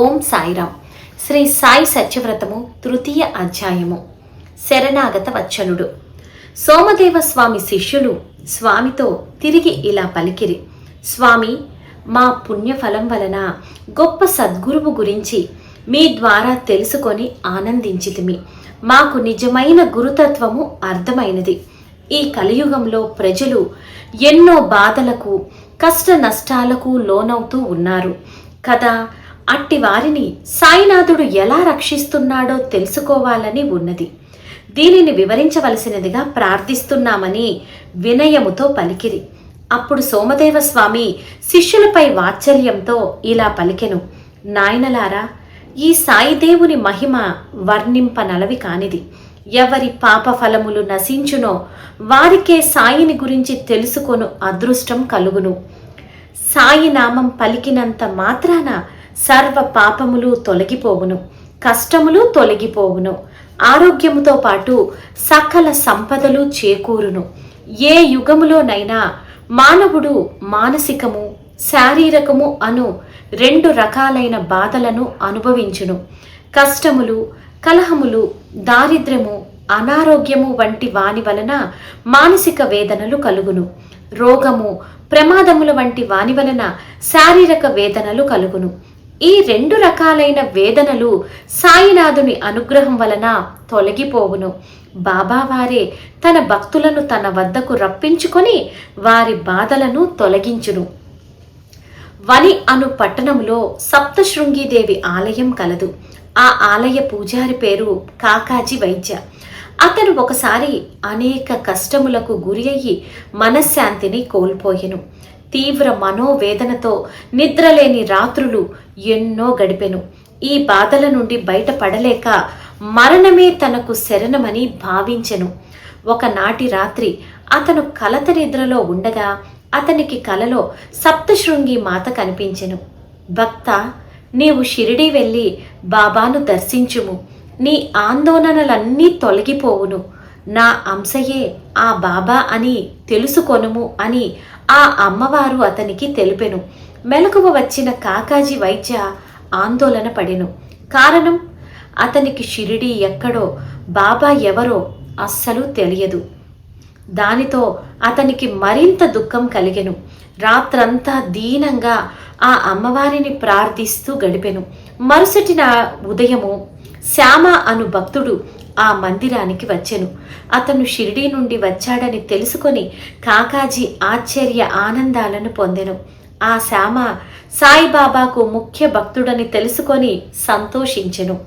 ఓం సాయిరామ్ శ్రీ సాయి సత్యవ్రతము తృతీయ అధ్యాయము. శరణాగత వచ్చనుడు. సోమదేవ స్వామి శిష్యులు స్వామితో తిరిగి ఇలా పలికిరి. స్వామి మా పుణ్యఫలం వలన గొప్ప సద్గురువు గురించి మీ ద్వారా తెలుసుకొని ఆనందించితిమి. మాకు నిజమైన గురుతత్వము అర్థమైనది. ఈ కలియుగంలో ప్రజలు ఎన్నో బాధలకు కష్ట నష్టాలకు లోనవుతూ ఉన్నారు. కదా అట్టి వారిని సాయినాథుడు ఎలా రక్షిస్తున్నాడో తెలుసుకోవాలని ఉన్నది. దీనిని వివరించవలసినదిగా ప్రార్థిస్తున్నామని వినయముతో పలికిరి. అప్పుడు సోమదేవ స్వామి శిష్యులపై వాత్సల్యంతో ఇలా పలికెను. నాయనలారా ఈ సాయిదేవుని మహిమ వర్ణింపనలవి కానిది. ఎవరి పాప ఫలములు నశించునో వారికే సాయిని గురించి తెలుసుకొను అదృష్టం కలుగును. సాయి నామం పలికినంత మాత్రాన సర్వ పాపములు తొలగిపోవును కష్టములు తొలగిపోవును. ఆరోగ్యముతో పాటు సకల సంపదలు చేకూరును. ఏ యుగములోనైనా మానవుడు మానసికము శారీరకము అను రెండు రకాలైన బాధలను అనుభవించును. కష్టములు కలహములు దారిద్ర్యము అనారోగ్యము వంటి వాని వలన మానసిక వేదనలు కలుగును. రోగము ప్రమాదముల వంటి వాని వలన శారీరక వేదనలు కలుగును. ఈ రెండు రకాలైన వేదనలు సాయినాథుని అనుగ్రహం వలన తొలగిపోవును. బాబావారే తన భక్తులను తన వద్దకు రప్పించుకొని వారి బాధలను తొలగించును. వని అను పట్టణంలో సప్తశృంగిదేవి ఆలయం కలదు. ఆ ఆలయ పూజారి పేరు కాకాజీ వైద్య. అతను ఒకసారి అనేక కష్టములకు గురి అయ్యి మనశ్శాంతిని కోల్పోయెను. తీవ్ర మనోవేదనతో నిద్రలేని రాత్రులు ఎన్నో గడిపెను. ఈ బాధల నుండి బయటపడలేక మరణమే తనకు శరణమని భావించెను. ఒకనాటి రాత్రి అతను కలత నిద్రలో ఉండగా అతనికి కలలో సప్తశృంగి మాత కనిపించెను. భక్త నీవు షిరిడి వెళ్ళి బాబాను దర్శించుము. నీ ఆందోళనలన్నీ తొలగిపోవును. నా అంశయే ఆ బాబా అని తెలుసుకొనుము అని ఆ అమ్మవారు అతనికి తెలిపెను. మెలకువ వచ్చిన కాకాజీ వైద్య ఆందోళన పడెను. కారణం? అతనికి షిరిడి ఎక్కడో బాబా ఎవరో అస్సలు తెలియదు. దానితో అతనికి మరింత దుఃఖం కలిగెను. రాత్రంతా దీనంగా ఆ అమ్మవారిని ప్రార్థిస్తూ గడిపెను. మరుసటి నా ఉదయము శ్యామ అను భక్తుడు ఆ మందిరానికి వచ్చెను. అతను షిరిడీ నుండి వచ్చాడని తెలుసుకొని కాకాజీ ఆశ్చర్య ఆనందాలను పొందెను. ఆ శ్యామ సాయిబాబాకు ముఖ్య భక్తుడని తెలుసుకొని సంతోషించెను.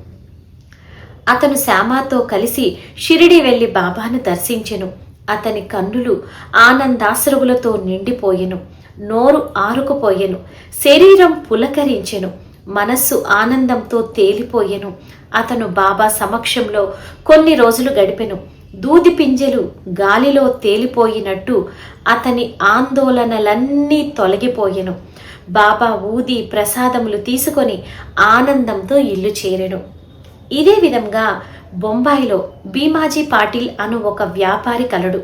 అతను శ్యామతో కలిసి షిరిడి వెళ్ళి బాబాను దర్శించెను. అతని కన్నులు ఆనందాశ్రవులతో నిండిపోయెను. నోరు ఆరుకుపోయెను. శరీరం పులకరించెను. మనస్సు ఆనందంతో తేలిపోయెను. అతను బాబా సమక్షంలో కొన్ని రోజులు గడిపెను. దూది పింజలు గాలిలో తేలిపోయినట్టు అతని ఆందోళనలన్నీ తొలగిపోయెను. బాబా ఊది ప్రసాదములు తీసుకొని ఆనందంతో ఇల్లు చేరెను. ఇదే విధంగా బొంబాయిలో భీమాజీ పాటిల్ అను ఒక వ్యాపారి కలడు.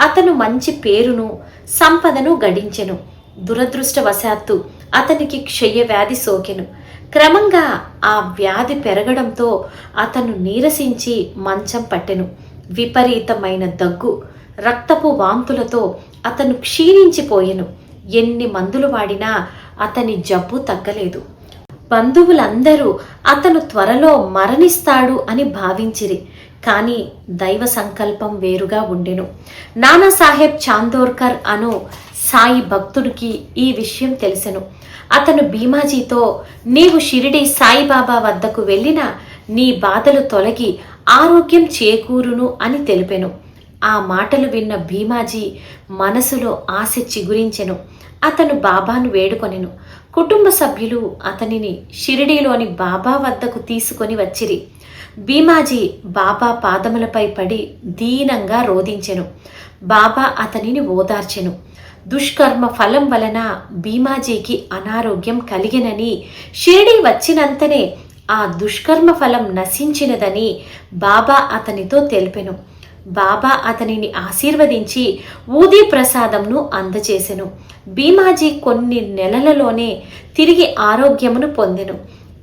అతను మంచి పేరును సంపదను గడించెను. దురదృష్టవశాత్తు అతనికి క్షయ వ్యాధి సోకెను. క్రమంగా ఆ వ్యాధి పెరగడంతో అతను నీరసించి మంచం పట్టెను. విపరీతమైన దగ్గు రక్తపు వాంతులతో అతను క్షీణించిపోయెను. ఎన్ని మందులు వాడినా అతని జబ్బు తగ్గలేదు. బంధువులందరూ అతను త్వరలో మరణిస్తాడు అని భావించిరి. కానీ దైవ సంకల్పం వేరుగా ఉండెను. నానాసాహెబ్ చాందోర్కర్ అను సాయి భక్తుడికి ఈ విషయం తెలిసెను. అతను భీమాజీతో నీవు షిరిడి సాయిబాబా వద్దకు వెళ్ళిన నీ బాధలు తొలగి ఆరోగ్యం చేకూరును అని తెలిపెను. ఆ మాటలు విన్న భీమాజీ మనసులో ఆశ చిగురించెను. అతను బాబాను వేడుకొనెను. కుటుంబ సభ్యులు అతనిని షిరిడీలోని బాబా వద్దకు తీసుకొని వచ్చిరి. భీమాజీ బాబా పాదములపై పడి దీనంగా రోధించెను. బాబా అతనిని ఓదార్చెను. దుష్కర్మ ఫలం వలన భీమాజీకి అనారోగ్యం కలిగినని షిరిడి వచ్చినంతనే ఆ దుష్కర్మ ఫలం నశించినదని బాబా అతనితో తెలిపెను. బాబా అతనిని ఆశీర్వదించి ఊదీ ప్రసాదంను అందజేసెను భీమాజీ కొన్ని నెలలలోనే తిరిగి ఆరోగ్యమును పొందెను.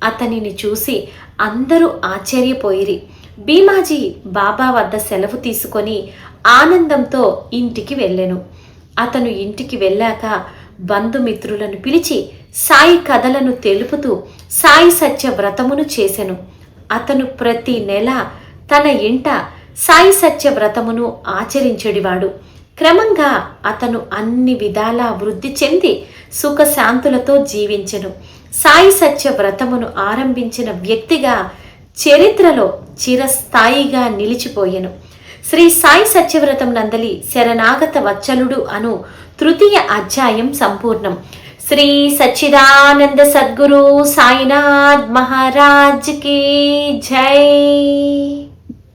అతనిని చూసి అందరూ ఆశ్చర్యపోయిరి. భీమాజీ బాబా వద్ద సెలవు తీసుకొని ఆనందంతో ఇంటికి వెళ్ళెను. అతను ఇంటికి వెళ్ళాక బంధుమిత్రులను పిలిచి సాయి కథలను తెలుపుతూ సాయి సత్య వ్రతమును చేసెను. అతను ప్రతి నెల తన ఇంట సాయి సత్య వ్రతమును ఆచరించెడివాడు. క్రమంగా అతను అన్ని విధాలా వృద్ధి చెంది సుఖశాంతులతో జీవించెను. సాయి సత్య వ్రతమును ఆరంభించిన వ్యక్తిగా చరిత్రలో చిరస్థాయిగా నిలిచిపోయెను. శ్రీ సాయి సత్యవ్రతం నందలి శరణాగత వచ్చలుడు అను తృతీయ అధ్యాయం సంపూర్ణం. శ్రీ సచ్చిదానంద సద్గురు సాయినాథ్ మహారాజ్కి జై.